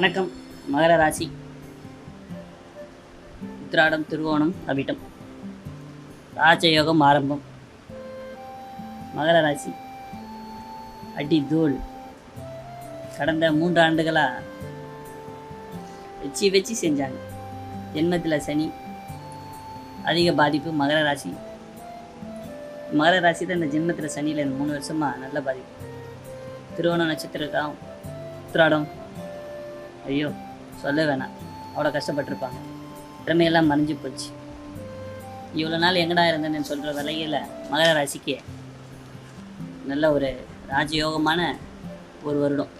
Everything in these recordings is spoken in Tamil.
வணக்கம். மகர ராசி. உத்திராடம் திருவோணம் அபிட்டம் ராஜயோகம் ஆரம்பம். மகர ராசி. அடி தூள் கடந்த மூன்று ஆண்டுகளாக வச்சு வச்சு செஞ்சாங்க. ஜென்மத்தில் சனி. அதிக பாதிப்பு மகர ராசி. மகர ராசி தான் இந்த ஜென்மத்தில் சனியில் இந்த மூணு வருஷமாக நல்ல பாதிப்பு. திருவோண நட்சத்திரம் உத்திராடம் ஐயோ சொல்ல வேணாம். அவ்வளோ கஷ்டப்பட்டிருப்பாங்க. திறமையெல்லாம் மறைஞ்சு போச்சு. இவ்வளோ நாள் எங்கடா இருந்தேன்னு சொல்கிற விலையில் மகர ராசிக்கு நல்ல ஒரு ராஜயோகமான ஒரு வருடம்.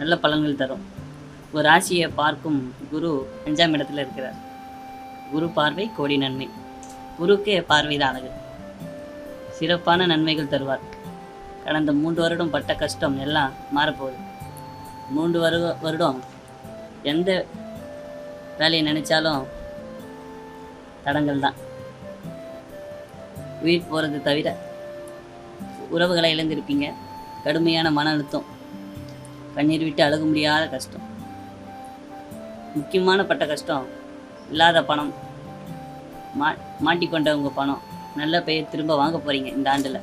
நல்ல பலன்கள் தரும். ஒரு ராசியை பார்க்கும் குரு அஞ்சாம் இடத்துல இருக்கிறார். குரு பார்வை கோடி நன்மை. குருக்கே பார்வை தான் அழகு சிறப்பான நன்மைகள் தருவார். கடந்த மூன்று வருடம் பட்ட கஷ்டம் எல்லாம் மாறப்போகுது. மூன்று வரு வருடம் எந்த வேலையை நினைச்சாலும் தடங்கள் தான் உயிர் போகிறது தவிர உறவுகளை இழந்திருப்பீங்க. கடுமையான மன அழுத்தம் கண்ணீர் விட்டு அழுக முடியாத கஷ்டம் முக்கியமான பட்ட கஷ்டம் இல்லாத பணம் மா மாட்டிக்கொண்ட உங்கள் பணம் நல்ல பெயர் திரும்ப வாங்க போகிறீங்க இந்த ஆண்டில்.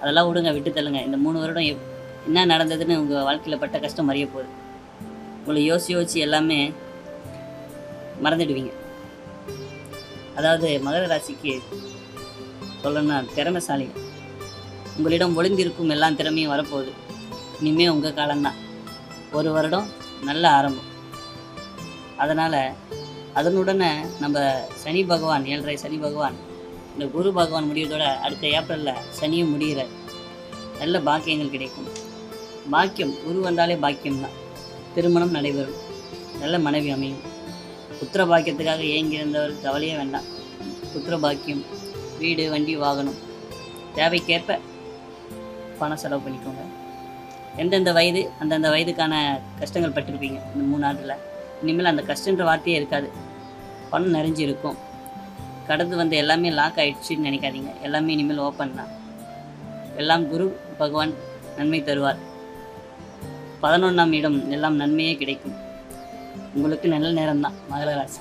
அதெல்லாம் விடுங்க விட்டு தள்ளுங்க. இந்த மூணு வருடம் எப் என்ன நடந்ததுன்னு உங்கள் வாழ்க்கையில் பட்ட கஷ்டம் மறிய போகுது. உங்களை யோசிச்சு யோசிச்சு எல்லாமே மறந்துடுவீங்க. அதாவது மகர ராசிக்கு சொல்லணும்னா திறமைசாலிகள் உங்களிடம் ஒளிந்திருக்கும் எல்லா திறமையும் வரப்போகுது. இனிமேல் உங்கள் காலம்தான். ஒரு வருடம் நல்ல ஆரம்பம். அதனால் அதனுடனே நம்ம சனி பகவான் ஏழரை சனி பகவான் இந்த குரு பகவான் முடியதோட அடுத்த ஏப்ரலில் சனியும் முடிகிறார் நல்ல பாக்கியங்கள் கிடைக்கும். பாக்கியம். குரு வந்தாலே பாக்கியம் தான் திருமணம் நடைபெறும். நல்ல மனைவி அமையும். புத்திர பாக்கியத்துக்காக ஏங்கியிருந்தவர் கவலையே வேண்டாம். புத்திர பாக்கியம். வீடு வண்டி வாகனம். தேவைக்கேற்ப பணம் செலவு பண்ணிக்கோங்க. எந்தெந்த வயது அந்தந்த வயதுக்கான கஷ்டங்கள் பட்டிருப்பீங்க. இந்த மூணு ஆண்டில். இனிமேல் அந்த கஷ்டன்ற வார்த்தையே இருக்காது. பணம் நிறைஞ்சு இருக்கும் கடந்து வந்த எல்லாமே லாக் ஆயிடுச்சுன்னு நினைக்காதீங்க. எல்லாமே இனிமேல் ஓப்பன் தான். எல்லாம் குரு பகவான் நன்மை தருவார். பதினொன்றாம் இடம் எல்லாம் நன்மையே கிடைக்கும். உங்களுக்கு நல்ல நேரம்தான் மகர ராசி.